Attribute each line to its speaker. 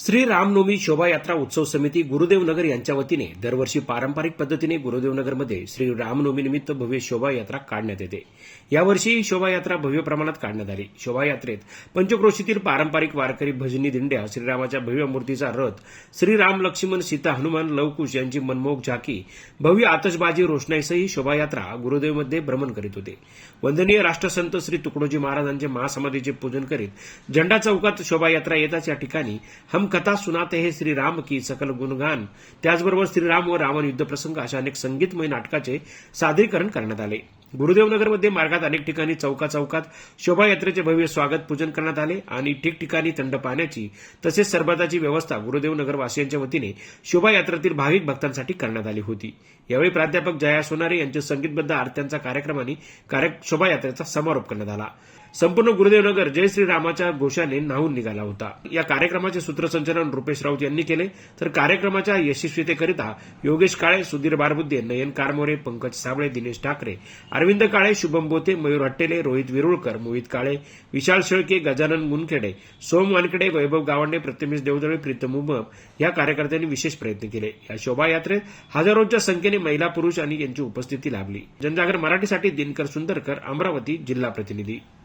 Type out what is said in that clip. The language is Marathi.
Speaker 1: श्री रामनवमी शोभायात्रा उत्सव समिती गुरुदेवनगर यांच्या वतीने दरवर्षी पारंपरिक पद्धतीने गुरुदेवनगरमध्ये श्री रामनवमीनिमित्त भव्य शोभायात्रा काढण्यात येते. यावर्षी ही शोभायात्रा भव्य प्रमाणात काढण्यात आली. शोभायात्रेत पंचक्रोशीतील पारंपरिक वारकरी भजनी दिंड्या श्रीरामाच्या भव्य मूर्तीचा रथ श्रीराम लक्ष्मण सीता हनुमान लवकुश यांची मनमोहक झाकी भव्य आतषबाजी रोषणाईसह ही शोभायात्रा गुरुदेवमध्ये भ्रमण करीत होते. वंदनीय राष्ट्रसंत श्री तुकडोजी महाराजांचे महासमाधीचे पूजन करीत झेंडा चौकात शोभायात्रा येताच या ठिकाणी हम कथा सुनाते हे श्रीराम की सकल गुणगान. त्याचबरोबर श्रीराम व रावण युद्धप्रसंग अशा अनेक संगीतमय नाटकाचे सादरीकरण करण्यात आले. गुरुदेवनगरमध्ये मार्गात अनेक ठिकाणी चौका चौकात शोभायात्रेचे भव्य स्वागत पूजन करण्यात आले आणि ठिकठिकाणी थंड पाण्याची तसेच सरबताची व्यवस्था गुरुदेवनगरवासियांच्या वतीने शोभायात्रेतील भाविक भक्तांसाठी करण्यात आली होती. यावेळी प्राध्यापक जया सोनारे यांच्या संगीतबद्ध आरत्यांचा कार्यक्रमाने कार्य शोभायात्रेचा समारोप करण्यात आला. संपूर्ण गुरुदेवनगर जय श्रीरामाच्या घोषाने न्हावून निघाला होता. या कार्यक्रमाचे सूत्रसंचालन रुपेश राऊत यांनी केले. तर कार्यक्रमाच्या यशस्वीतेकरिता योगेश काळे सुधीर बारबुद्धे नयन कारमोरे पंकज साबळे दिनेश ठाकरे अरविंद काळे शुभम बोते मयूर हट्टेले रोहित विरुळकर मोहित काळे विशाल शेळके गजानन मुनखेडे सोम वानखेडे वैभव गावंडे प्रत्यमेश देवदळे प्रीतम उमम या कार्यकर्त्यांनी विशेष प्रयत्न केले. या शोभायात्रेत हजारोंच्या संख्येने महिला पुरुष आणि यांची उपस्थिती लाभली. जनजागर मराठीसाठी दिनकर सुंदरकर अमरावती जिल्हा प्रतिनिधी.